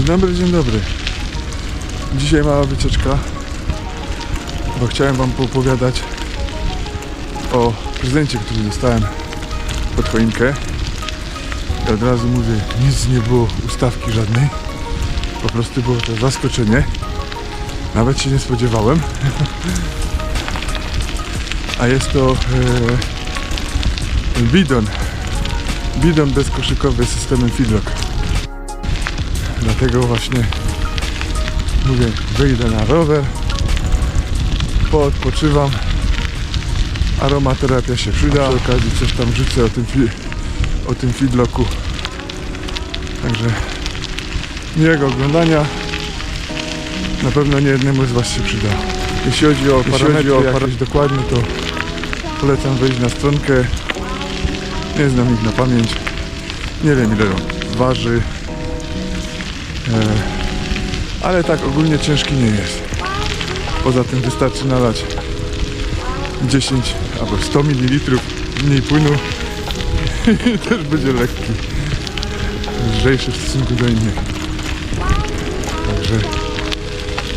Dzień dobry, dzień dobry. Dzisiaj mała wycieczka, bo chciałem Wam poopowiadać o prezencie, który dostałem pod choinkę. I od razu mówię, nic nie było ustawki żadnej. Po prostu było to zaskoczenie. Nawet się nie spodziewałem. A jest to e, bidon. Bidon bezkoszykowy z systemem Feedlock. Dlatego właśnie mówię, wyjdę na rower, poodpoczywam, aromaterapia się przyda, przy okazji coś tam rzucę o tym, fi- o tym feedlocku. Także miłego oglądania. Na pewno nie jednemu z Was się przyda. Jeśli chodzi o parametry jakieś dokładnie, to polecam wejść na stronkę. Nie znam ich na pamięć. Nie wiem ile on waży. E, ale tak ogólnie ciężki nie jest. Poza tym wystarczy nalać 10 albo 100 ml mniej płynu i też będzie lekki. Lżejszy w stosunku do innych. Także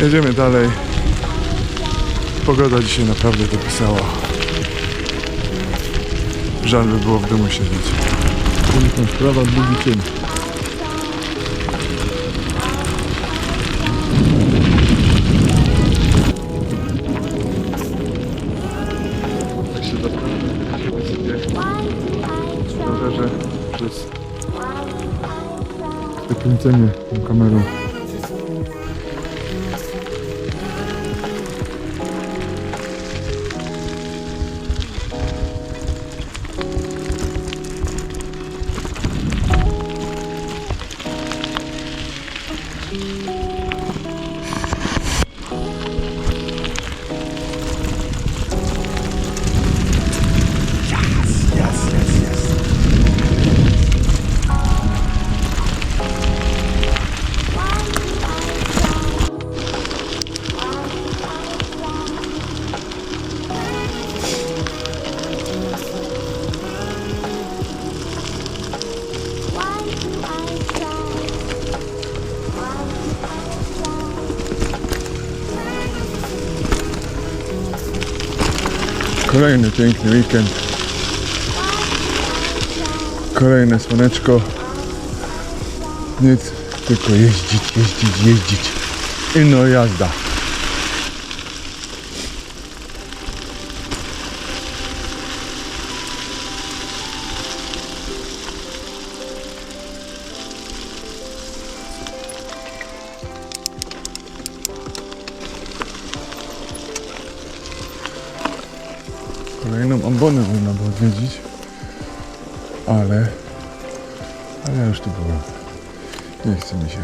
jedziemy dalej. Pogoda dzisiaj naprawdę dopisała. Żal by było w domu siedzieć. Piękna sprawa, drugi cień. Wykręcenie tą kamerą Kolejny piękny weekend. Kolejne słoneczko. Nic, tylko jeździć, jeździć, jeździć. I no jazda. Nie chce mi się.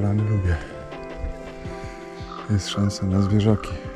Takie polany lubię. Jest szansa na zwierzaki.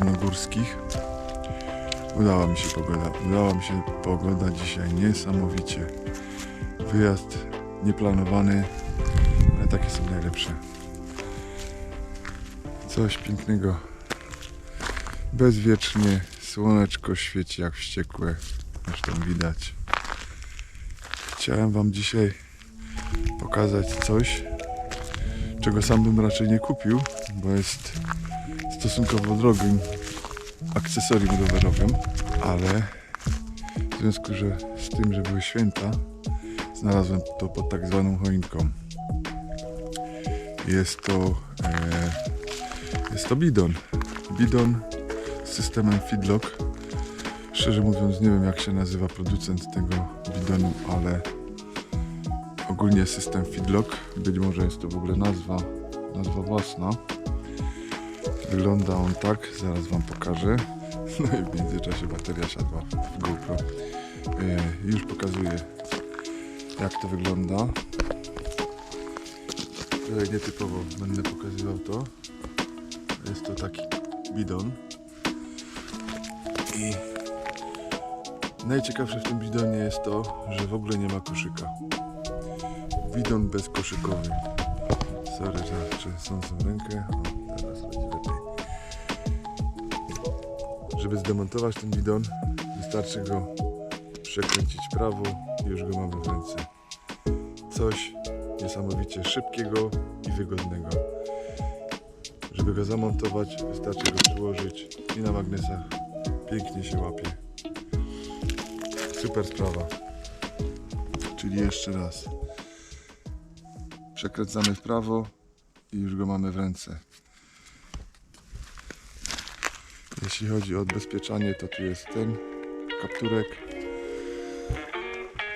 Około Tarnogórskich. Udała mi się pogoda, udała mi się pogoda dzisiaj niesamowicie. Wyjazd nieplanowany, ale takie są najlepsze. Coś pięknego bezwiecznie, słoneczko świeci jak wściekłe, zresztą widać. Chciałem Wam dzisiaj pokazać coś, czego sam bym raczej nie kupił, bo jest stosunkowo drogim akcesorium rowerowym, ale W związku że z tym, że były święta, znalazłem to pod tak zwaną choinką. Jest to, e, jest to bidon. Bidon z systemem Feedlock. Szczerze mówiąc, nie wiem jak się nazywa producent tego bidonu, ale ogólnie system Feedlock. Być może jest to w ogóle nazwa, nazwa własna. Wygląda on tak, zaraz Wam pokażę. No i w międzyczasie bateria siadła w GoPro. E, już pokazuję jak to wygląda. Trochę nietypowo będę pokazywał to. Jest to taki bidon. I najciekawsze w tym bidonie jest to, że w ogóle nie ma koszyka. Bidon bezkoszykowy. Sorry, że trzęsącą rękę. O, teraz będzie lepiej. Żeby zdemontować ten bidon, wystarczy go przekręcić prawo i już go mamy w ręce. Coś niesamowicie szybkiego i wygodnego. Żeby go zamontować, wystarczy go przyłożyć i na magnesach pięknie się łapie. Super sprawa. Czyli jeszcze raz. Przekręcamy w prawo i już go mamy w ręce. Jeśli chodzi o odbezpieczanie, to tu jest ten kapturek.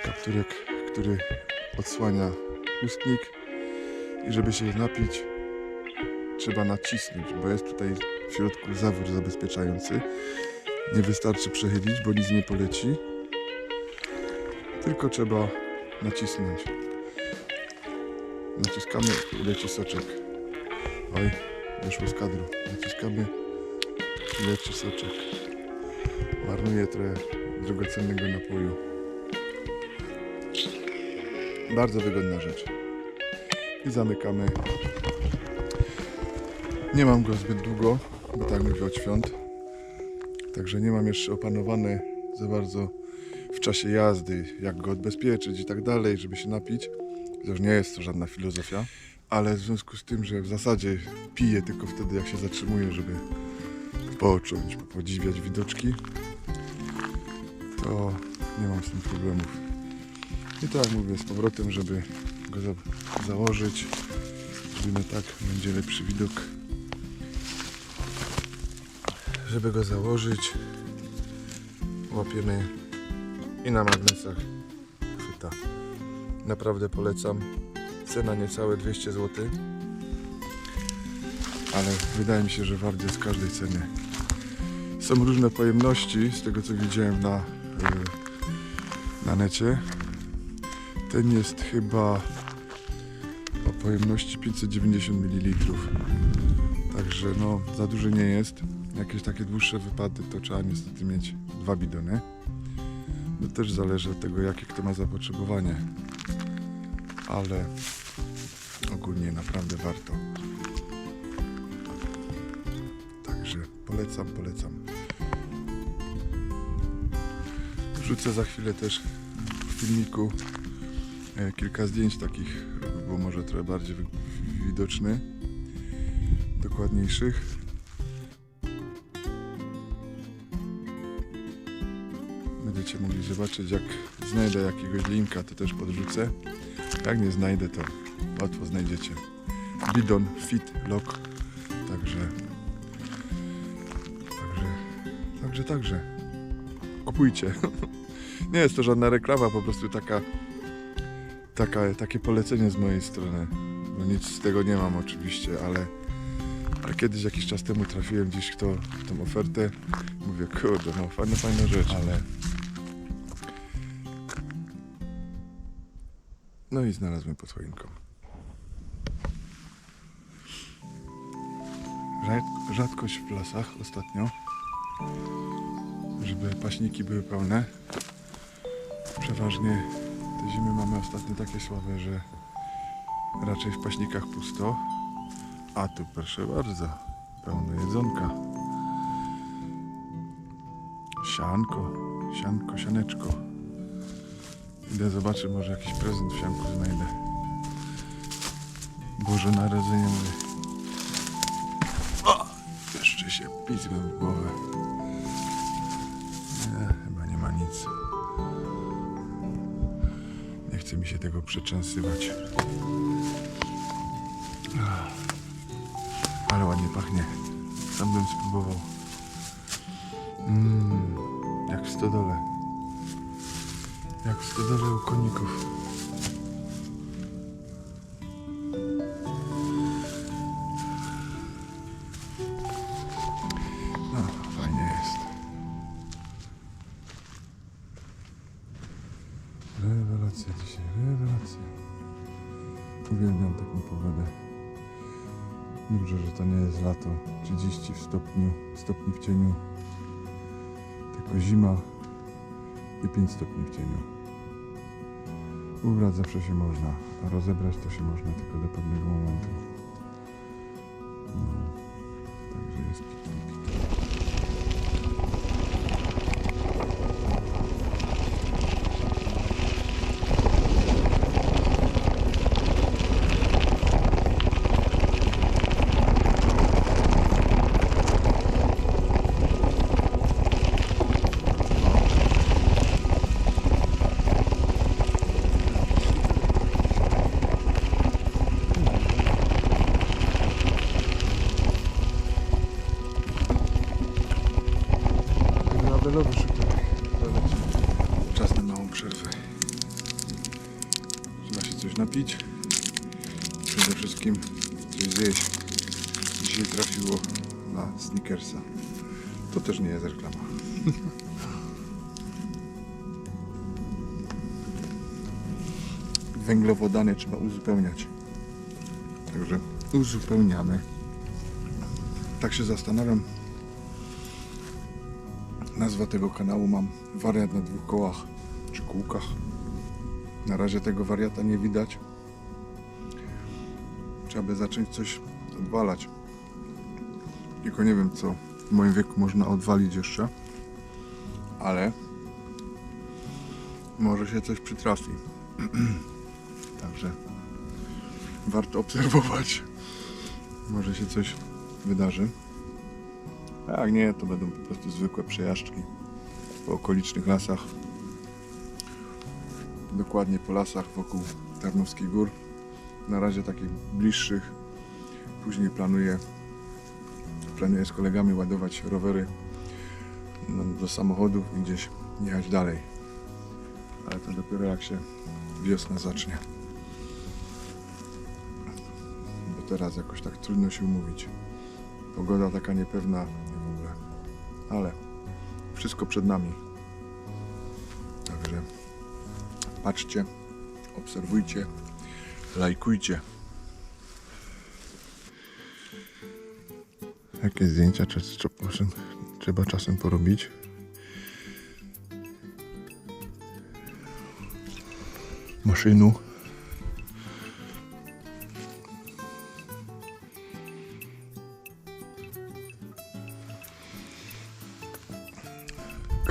Kapturek, który odsłania ustnik i żeby się napić trzeba nacisnąć, bo jest tutaj w środku zawór zabezpieczający. Nie wystarczy przechylić, bo nic nie poleci. Tylko trzeba nacisnąć. Naciskamy i leci soczek. Oj, wyszło z kadru. Naciskamy i leci soczek. Marnuje trochę drogocennego napoju. Bardzo wygodna rzecz. I zamykamy. Nie mam go zbyt długo, bo tak mówię od świąt. Także nie mam jeszcze opanowane za bardzo w czasie jazdy, jak go odbezpieczyć i tak dalej, żeby się napić. Chociaż nie jest to żadna filozofia. Ale w związku z tym, że w zasadzie piję tylko wtedy, jak się zatrzymuję, żeby poczuć, podziwiać widoczki, to nie mam z tym problemów. I tak mówię, z powrotem, żeby go za założyć. Zrobimy tak, będzie lepszy widok. Żeby go założyć, łapiemy i na magnesach chwyta. Naprawdę polecam. Cena niecałe 200 zł. Ale wydaje mi się, że wart jest każdej ceny. Są różne pojemności, z tego co widziałem na, y, na necie. Ten jest chyba o pojemności 590 ml. Także no, za duży nie jest. Jakieś takie dłuższe wypady to trzeba niestety mieć dwa bidony. No też zależy od tego, jakie kto ma zapotrzebowanie. Ale ogólnie naprawdę warto. Także polecam, polecam. Wrzucę za chwilę też w filmiku e, kilka zdjęć takich, było może trochę bardziej wi- widoczny, dokładniejszych. Będziecie mogli zobaczyć, jak znajdę jakiegoś linka, to też podrzucę. Jak nie znajdę, to łatwo znajdziecie. Bidon Fit Lock. Także. Także. Także, także. Kupujcie. nie jest to żadna reklama, po prostu taka. Taka, takie polecenie z mojej strony. No nic z tego nie mam oczywiście, ale, ale kiedyś jakiś czas temu trafiłem gdzieś kto w tą ofertę. Mówię, kurde, no fajna, fajna rzecz, ale No i znalazłem pod choinką. Rzad- Rzadkość w lasach ostatnio, żeby paśniki były pełne. Przeważnie te zimy mamy ostatnio takie słabe, że raczej w paśnikach pusto. A tu proszę bardzo, pełno jedzonka. Sianko, sianko, sianeczko. Idę zobaczę, może jakiś prezent w sianku znajdę. Boże Narodzenie mówię. O! Jeszcze się pizgłem w głowę. Nie, chyba nie ma nic. chce mi się tego przeczęsywać. Ale ładnie pachnie. Sam bym spróbował. Mmm, jak w stodole. W stodole u koników. No, fajnie jest. Rewelacja dzisiaj, rewelacja. Uwielbiam taką pogodę. Dobrze, że to nie jest lato 30 w stopniu, stopni w cieniu, tylko zima i 5 stopni w cieniu. Ubrać zawsze się można, a rozebrać to się można tylko do pewnego momentu. Snickersa. To też nie jest reklama. Węglowodany trzeba uzupełniać. Także uzupełniamy. Tak się zastanawiam, Nazwa tego kanału mam wariat na dwóch kołach czy kółkach. Na razie tego wariata nie widać. Trzeba by zacząć coś odwalać. Tylko nie wiem co w moim wieku można odwalić jeszcze. Ale może się coś przytrafi. Także warto obserwować. Może się coś wydarzy. A jak nie, to będą po prostu zwykłe przejażdżki po okolicznych lasach. Dokładnie po lasach wokół Tarnowskich Gór. Na razie takich bliższych. Później planuję, planuję z kolegami ładować rowery no, do samochodów i gdzieś jechać dalej. Ale to dopiero jak się wiosna zacznie. Bo teraz jakoś tak trudno się umówić. Pogoda taka niepewna w ogóle. Ale wszystko przed nami. Także patrzcie, obserwujcie, lajkujcie. Jakie zdjęcia czasem, trzeba czasem porobić? Maszynu.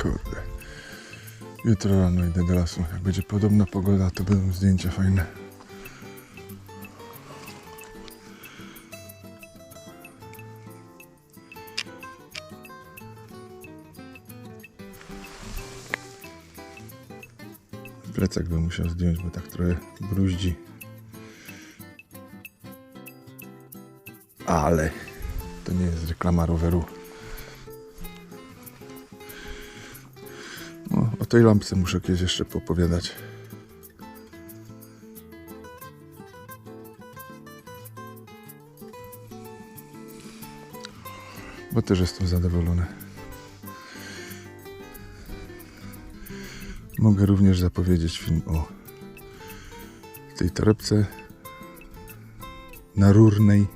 Kurde. Jutro rano idę do lasu. Jak będzie podobna pogoda, to będą zdjęcia fajne. Plecak bym musiał zdjąć, bo tak trochę bruździ. Ale to nie jest reklama roweru. No, o tej lampce muszę kiedyś jeszcze popowiadać. Bo też jestem zadowolony. Mogę również zapowiedzieć film o tej torebce na rurnej.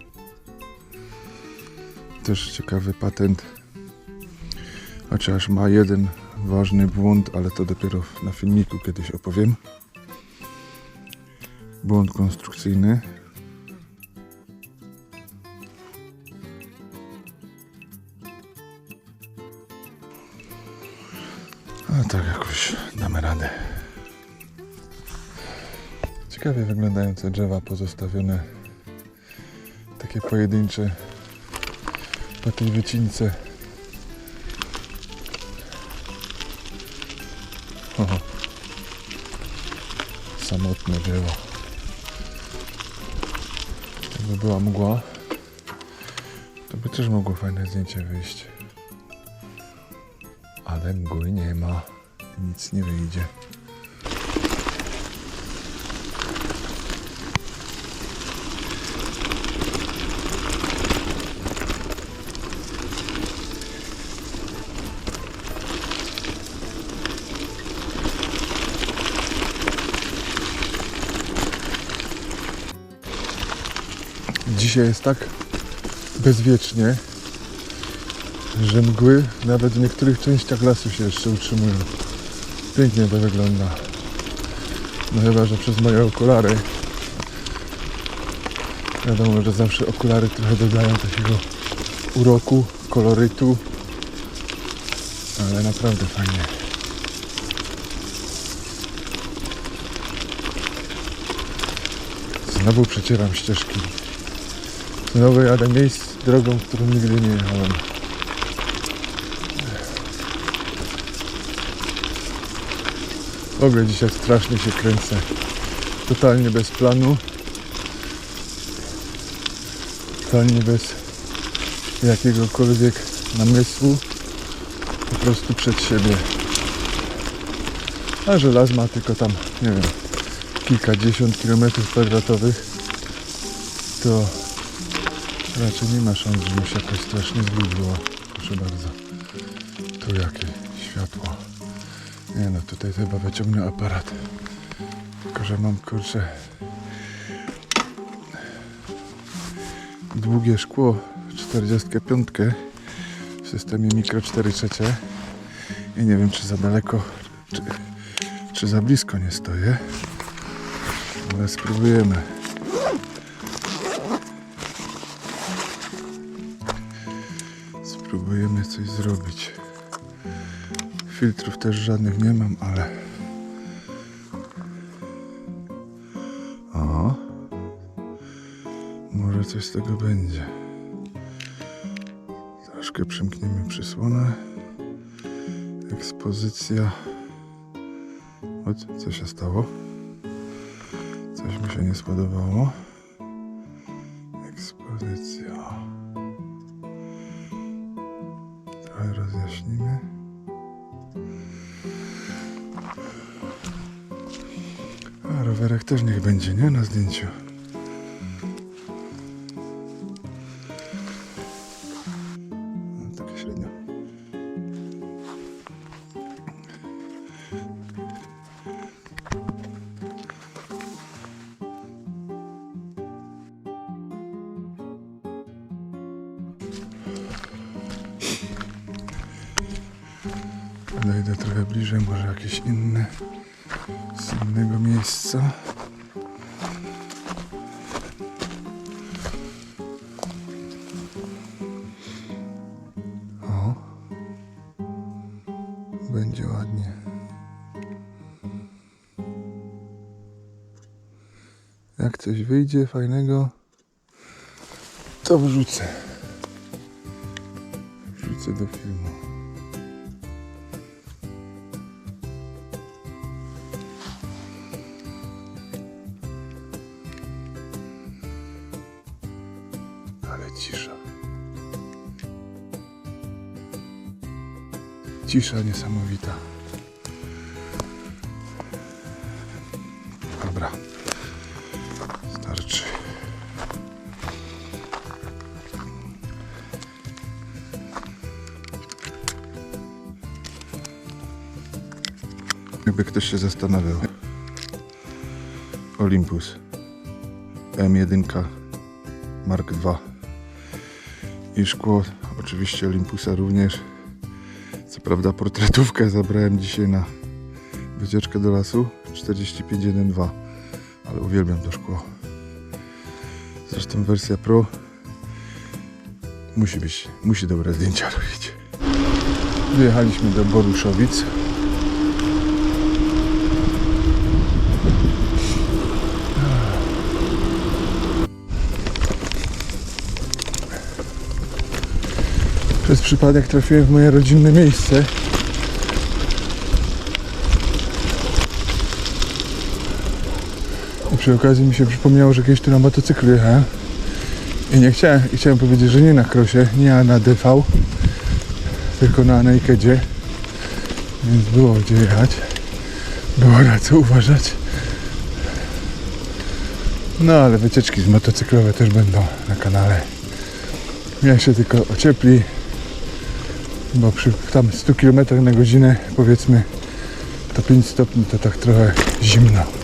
Też ciekawy patent. Chociaż ma jeden ważny błąd, ale to dopiero na filmiku kiedyś opowiem. Błąd konstrukcyjny. Wyglądające drzewa pozostawione. Takie pojedyncze po tej wycince. Samotne było. Jakby była mgła, to by też mogło fajne zdjęcie wyjść. Ale mgły nie ma, nic nie wyjdzie. Dzisiaj jest tak bezwiecznie, że mgły nawet w niektórych częściach lasu się jeszcze utrzymują. Pięknie to wygląda. No chyba, że przez moje okulary. Wiadomo, że zawsze okulary trochę dodają takiego uroku, kolorytu. Ale naprawdę fajnie. Znowu przecieram ścieżki. Znowu jadę miejsc drogą, którą nigdy nie jechałem. W ogóle dzisiaj strasznie się kręcę. Totalnie bez planu. Totalnie bez jakiegokolwiek namysłu. Po prostu przed siebie. A że las ma tylko tam, nie wiem, kilkadziesiąt kilometrów kwadratowych, to raczej nie ma szans, żeby się jakoś strasznie zgubiło. Proszę bardzo. Tu jakie światło. Nie no, tutaj chyba wyciągnę aparat. Tylko, że mam kurczę długie szkło 45 w systemie mikro 4 trzecie i nie wiem czy za daleko czy, czy za blisko nie stoję ale spróbujemy spróbujemy coś zrobić. Filtrów też żadnych nie mam ale o. Może coś z tego będzie. Troszkę przymkniemy przysłonę. Ekspozycja. O, co się stało? Coś mi się nie spodobało. Też niech będzie, nie? Na zdjęciu. No, tak. Dojdę trochę bliżej, może jakieś inne z innego miejsca. Coś wyjdzie fajnego, to wrzucę. Wrzucę do filmu. Ale cisza. Cisza niesamowita. Jakby ktoś się zastanawiał. Olympus. M1 Mark II. I szkło, oczywiście Olympusa również. Co prawda portretówkę zabrałem dzisiaj na wycieczkę do lasu 4512, ale uwielbiam to szkło. Zresztą wersja Pro musi być, musi dobre zdjęcia robić. Wyjechaliśmy do Boruszowic. Przez przypadek trafiłem w moje rodzinne miejsce. I przy okazji mi się przypomniało, że kiedyś tu na motocyklu jechałem. I nie chciałem, i chciałem powiedzieć, że nie na krosie, nie na DV, tylko na Nakedzie. Więc było gdzie jechać. Było na co uważać. No ale wycieczki z motocyklowe też będą na kanale. Jak się tylko ociepli, bo przy tam 100 km na godzinę powiedzmy to 5 stopni to tak trochę zimno.